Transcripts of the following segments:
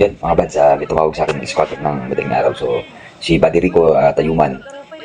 Yan, mga bads, uh, may tumawag sa akin squatter ng madaling araw. So, si Buddy Rico uh, Tayuman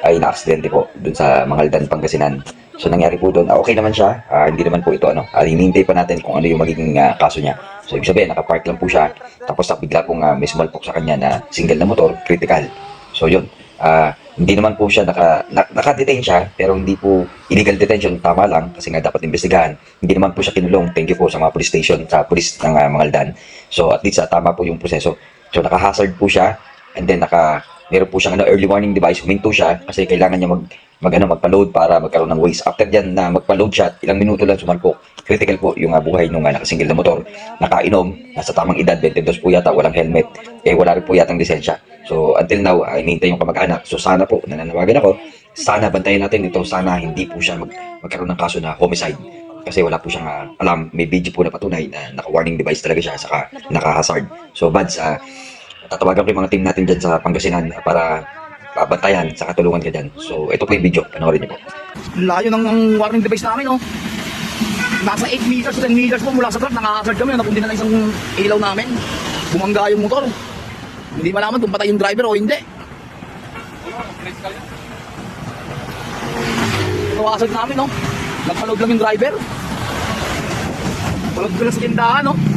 ay na-aksidente po dun sa Mangaldan, Pangasinan. So, nangyari po doon, ah, okay naman siya. Ah, hindi naman po ito, ano, uh, hinihintay pa natin kung ano yung magiging ah, kaso niya. So, ibig sabihin, nakapark lang po siya. Tapos, ah, bigla pong uh, may sumalpok sa kanya na single na motor, critical. So, yun. Ah, hindi naman po siya naka, na, naka-detain siya, pero hindi po illegal detention, tama lang, kasi nga dapat investigahan. Hindi naman po siya kinulong. Thank you po sa mga police station, sa police ng uh, Mangaldan. So, at least ah, tama po yung proseso. So, naka-hazard po siya, and then naka, meron po siyang ano, early warning device, huminto siya, kasi kailangan niya mag, mag ano, magpa-load para magkaroon ng waste. After dyan na magpa-load siya, ilang minuto lang sumalpok. Critical po yung uh, buhay nung uh, nakasinggil na motor. Nakainom, nasa tamang edad, 22 po yata, walang helmet. Eh, wala rin po yatang lisensya. So, until now, uh, hinihintay yung kamag-anak. So, sana po, nananawagan ako, sana bantayan natin ito, sana hindi po siya mag, magkaroon ng kaso na homicide. Kasi wala po siyang uh, alam, may video po na patunay na naka-warning device talaga siya, saka naka-hazard. So, Bads, uh, tatawagan ko yung mga team natin dyan sa Pangasinan uh, para babantayan sa katulungan ka dyan. So, ito po yung video, panoorin niyo po. Layo ng warning device namin, oh. Nasa 8 meters, 10 meters po mula sa truck, nakahazard kami, napundi na ng isang ilaw namin. Bumangga yung motor. Hindi malaman kung patay yung driver o hindi. Nakahazard namin, oh. Nagpalog lang yung driver. Palog ko lang sa tindahan, oh.